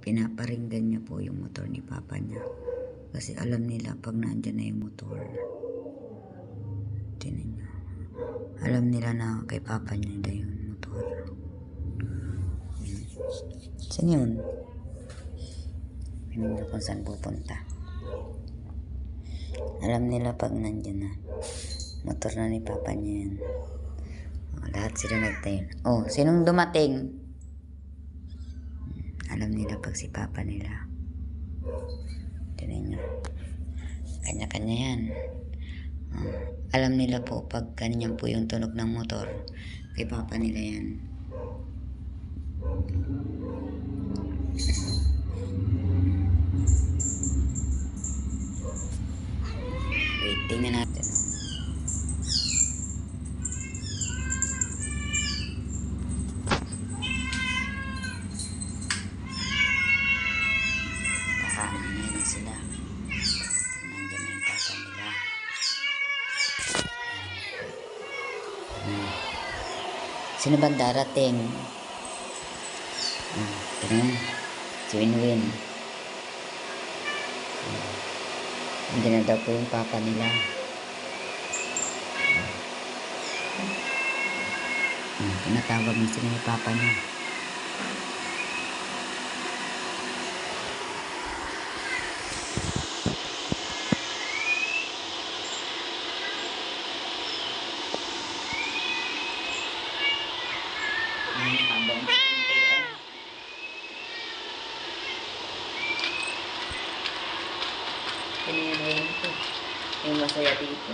pinaparinggan niya po yung motor ni papa niya. Kasi alam nila pag nandyan na yung motor. Tinan niyo. Alam nila na kay papa niya na yung motor. Saan yun? Tingnan niyo kung saan pupunta. Alam nila pag nandyan na. Motor na ni papa niya yan. Oh, lahat sila nagtayo. Oh, sinong dumating? Alam nila pag si papa nila. Tinan nyo. Kanya-kanya yan. Oh, alam nila po pag ganyan po yung tunog ng motor. Kay papa nila yan. Wait, tingnan natin. Kakaano na yun sila. Nandiyan na yung tata nila. Hmm. Sino ba darating? Hmm. Tingnan. Si Winwin. Hmm. Nandiyan na daw po yung papa nila. Hmm. Tinatawag na sila ni papa niya. Ang habang pintuan. Pinili ko. Yung masaya dito.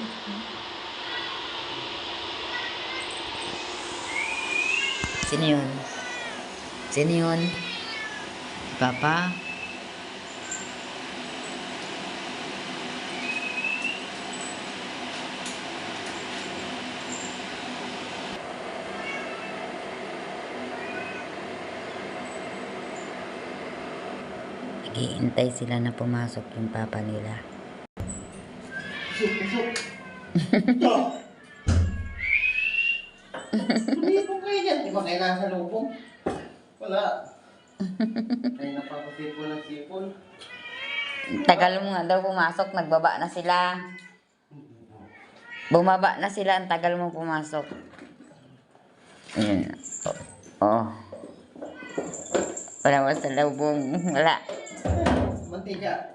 Sino yun? Sino? Papa? Naghihintay sila na pumasok yung papa nila. Lumipong kayo dyan. Di ba kayo nasa lubong? Wala. Ay, napapasipol ng sipol. Tagal mo nga daw pumasok, nagbaba na sila. Bumaba na sila, ang tagal mo pumasok. Ayan. Oh. Wala mo sa lubong. Wala. Tiga.